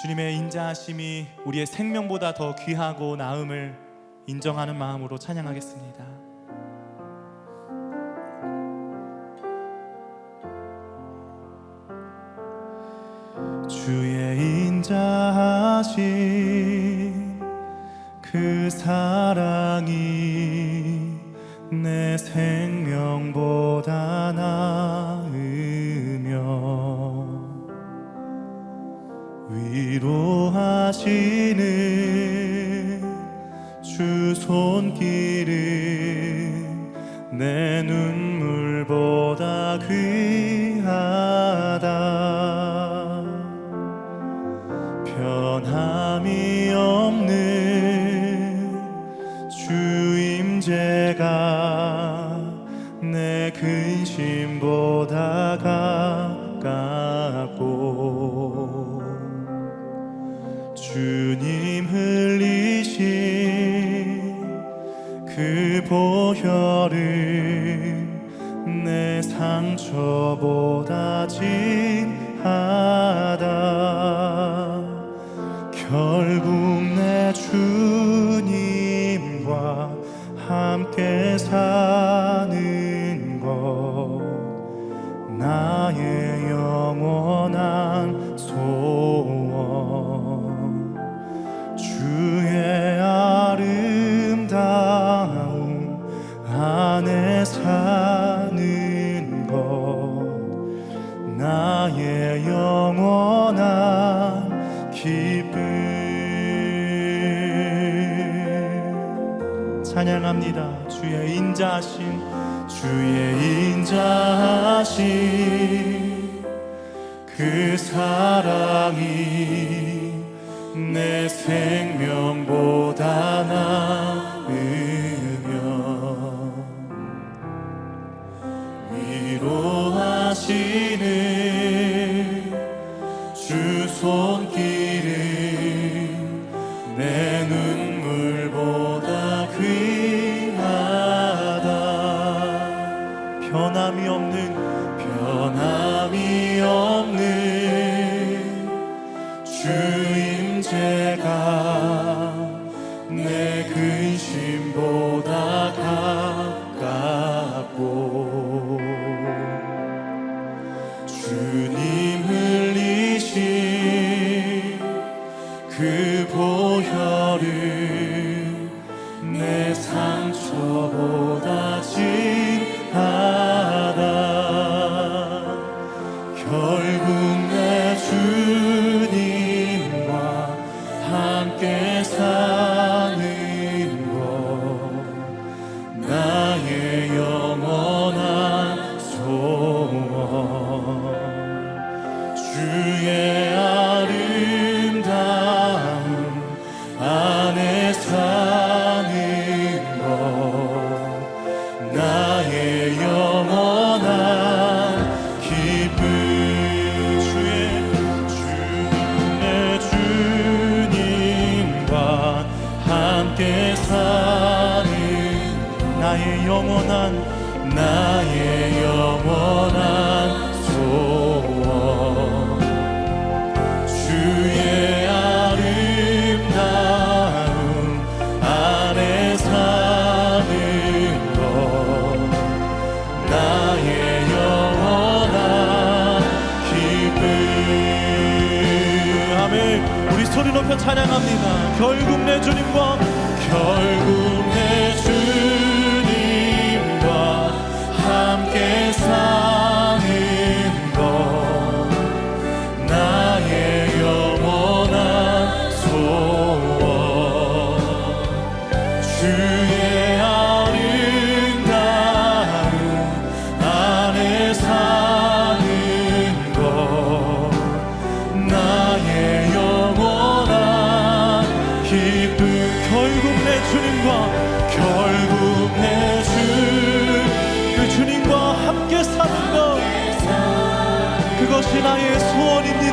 주님의 인자하심이 우리의 생명보다 더 귀하고 나음을 인정하는 마음으로 찬양하겠습니다. 주의 인자하신 그 사랑이 내 생. 하시는 주 손길은 내 눈물보다 그 그 사랑이 내 생명보다 나으며 위로하시 소리 높여 찬양합니다. 결국 내 주님과 결국 내 주님과 결국 내 주 그 주님과 함께 사는 것. 그것이 나의 소원입니다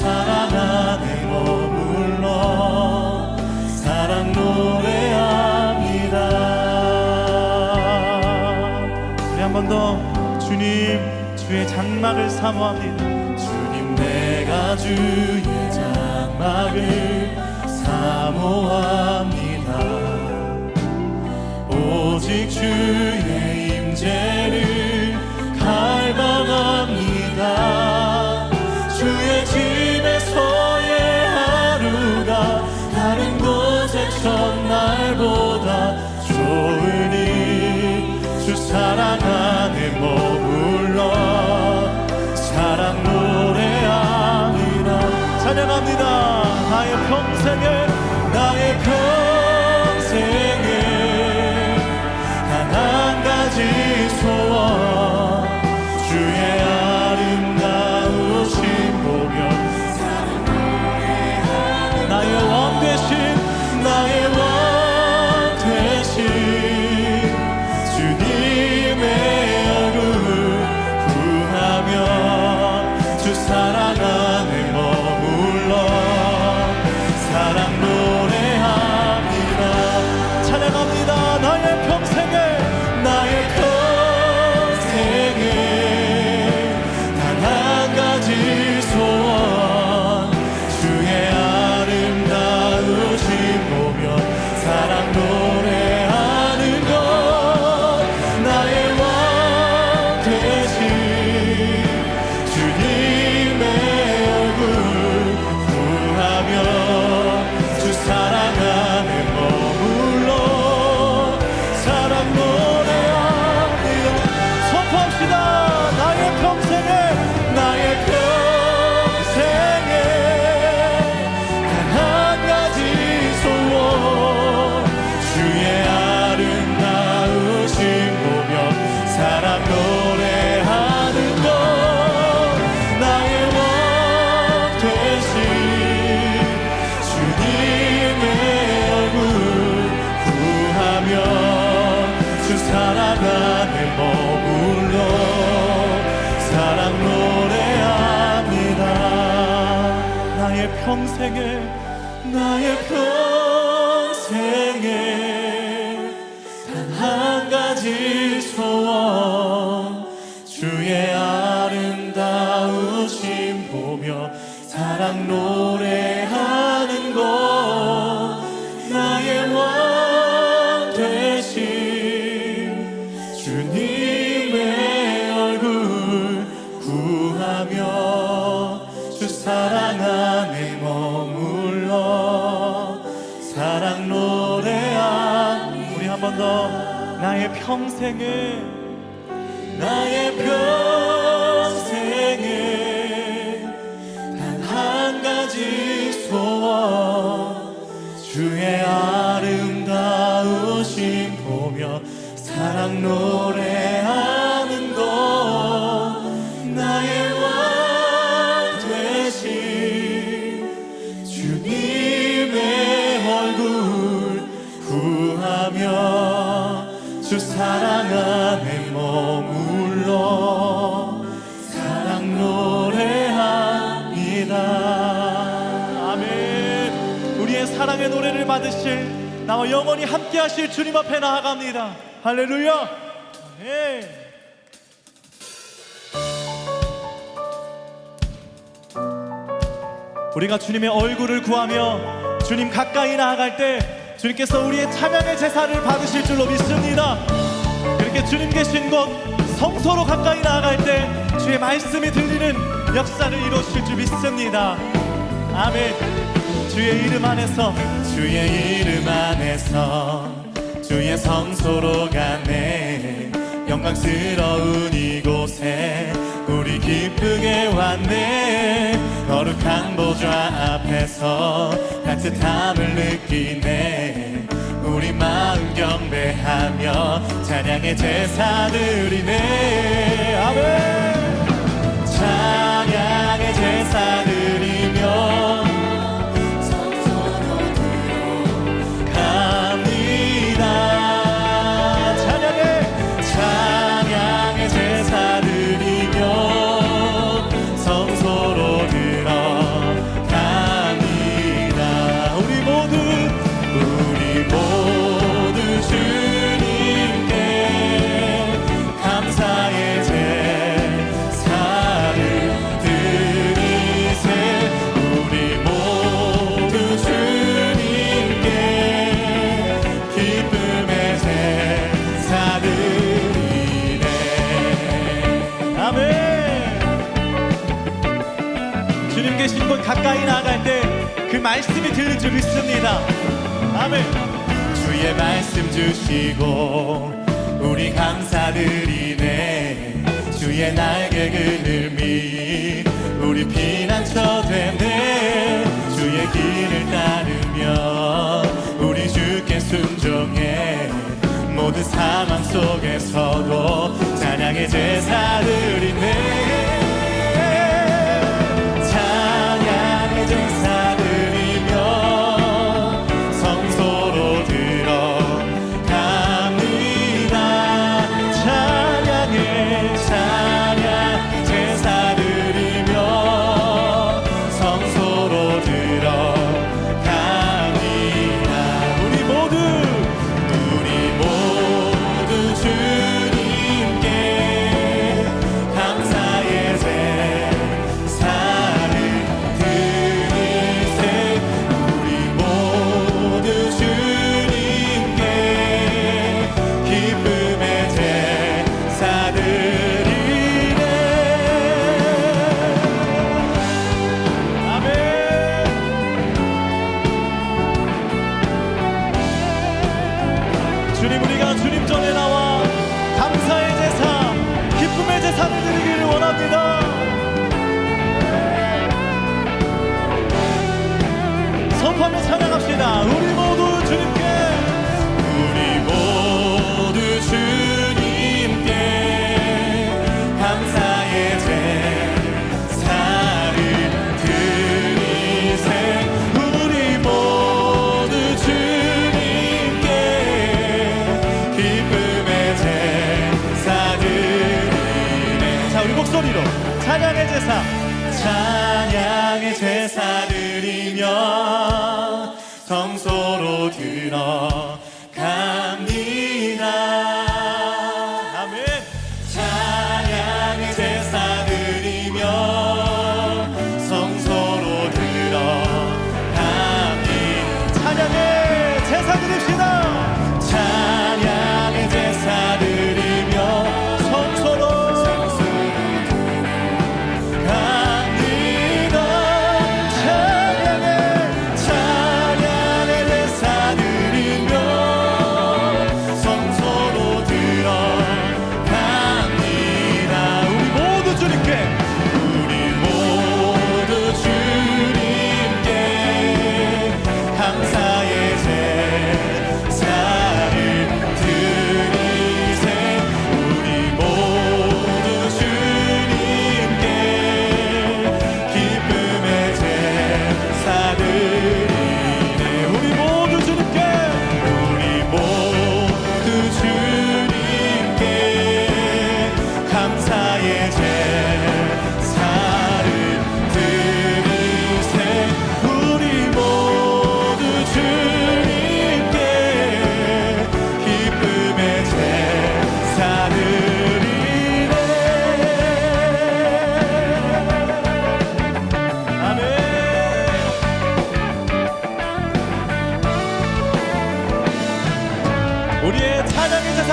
사랑 안에 머물러 사랑 장막을 사모합니다. 주님, 내가 주의 장막을 사모합니다. 오직 주의 임재를 갈망합니다. Señor. 사랑 노래합니다. 나의 평생에 나의 평생에 단 한 가지 소원. 주의 아름다우심 보며 사랑 노래 한 번 더. 나의 평생을 나의 평생을 단 한 가지 소원. 주의 아름다우신 보며 사랑 노래 우리의 사랑의 노래를 받으실 나와 영원히 함께 하실 주님 앞에 나아갑니다 할렐루야 아멘 우리가 주님의 얼굴을 구하며 주님 가까이 나아갈 때 주님께서 우리의 찬양의 제사를 받으실 줄로 믿습니다. 그렇게 주님 계신 곳 성소로 가까이 나아갈 때 주의 말씀이 들리는 역사를 이루실 줄 믿습니다. 아멘. 주의 이름 안에서 주의 이름 안에서 주의 성소로 가네. 영광스러운 이곳에 우리 기쁘게 왔네. 거룩한 보좌 앞에서 따뜻함을 느끼네. 우리 마음 경배하며 찬양의 제사 드리네. 아멘. 찬양의 제사 드 가까이 나아갈 때 그 말씀이 들릴 줄 믿습니다. 아멘. 주의 말씀 주시고 우리 감사드리네. 주의 날개 그늘미 우리 피 선포하며 찬양합시다. 우리 모두 주님께. 우리 모두 주님께 감사의 제사를 드리세. 우리 모두 주님께 기쁨의 제사 드리네. 자 우리 목소리로 찬양의 제사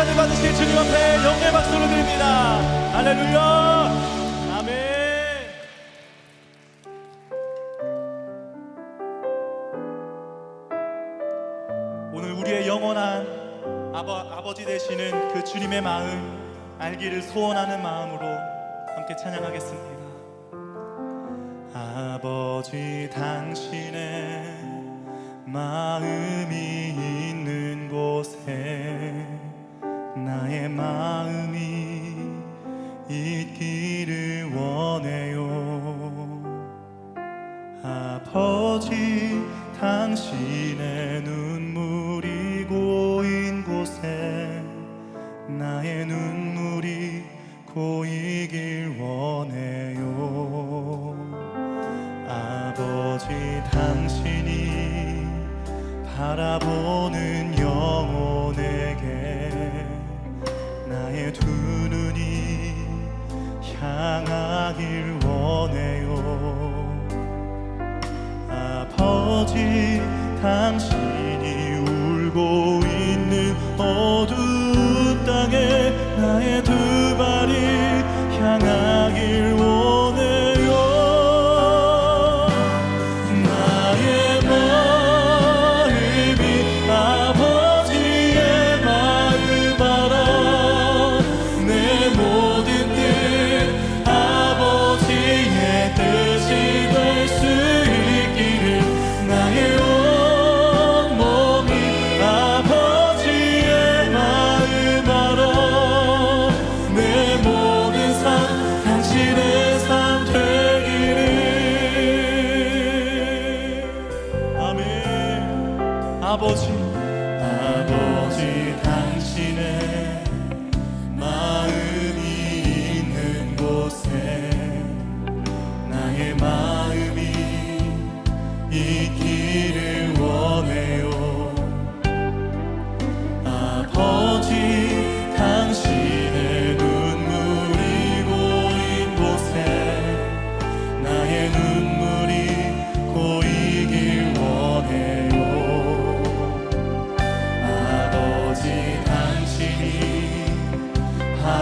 시간을 받으실 주님 앞에 영의 박수를 드립니다. 할렐루야! 아버지 되시는 그 주님의 마음 알기를 소원하는 마음으로 함께 찬양하겠습니다. 아버지 당신의 마음이 있는 곳에 나의 마음이 있기를 원해요. 아버지 당신의 눈물이 고인 곳에 나의 눈물이 고이길 원해요. 아버지 당신이 바라보는 없이 당신이 울고 있는 어두운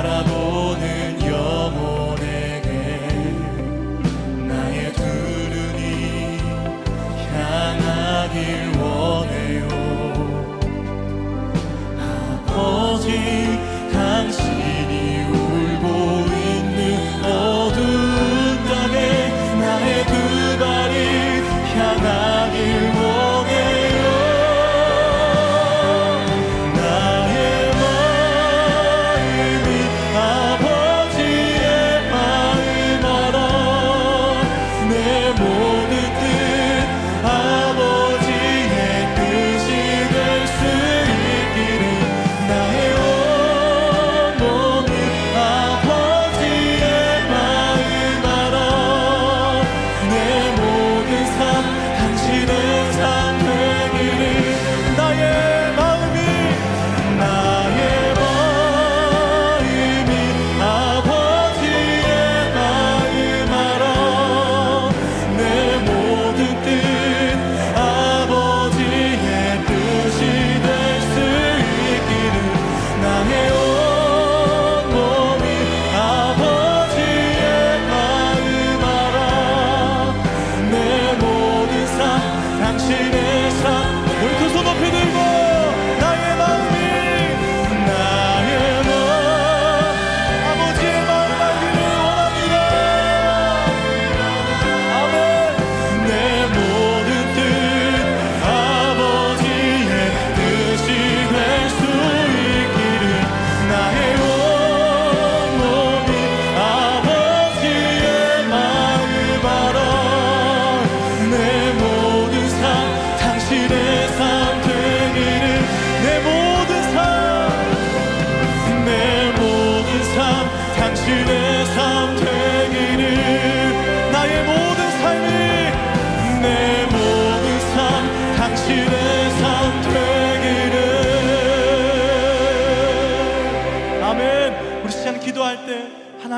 para nós.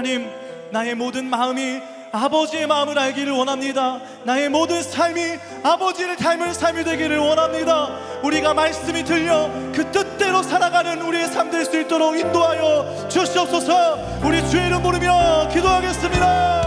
하나님 나의 모든 마음이 아버지의 마음을 알기를 원합니다. 나의 모든 삶이 아버지를 닮은 삶이 되기를 원합니다. 우리가 말씀이 들려 그 뜻대로 살아가는 우리의 삶 될 수 있도록 인도하여 주시옵소서. 우리 주의를 부르며 기도하겠습니다.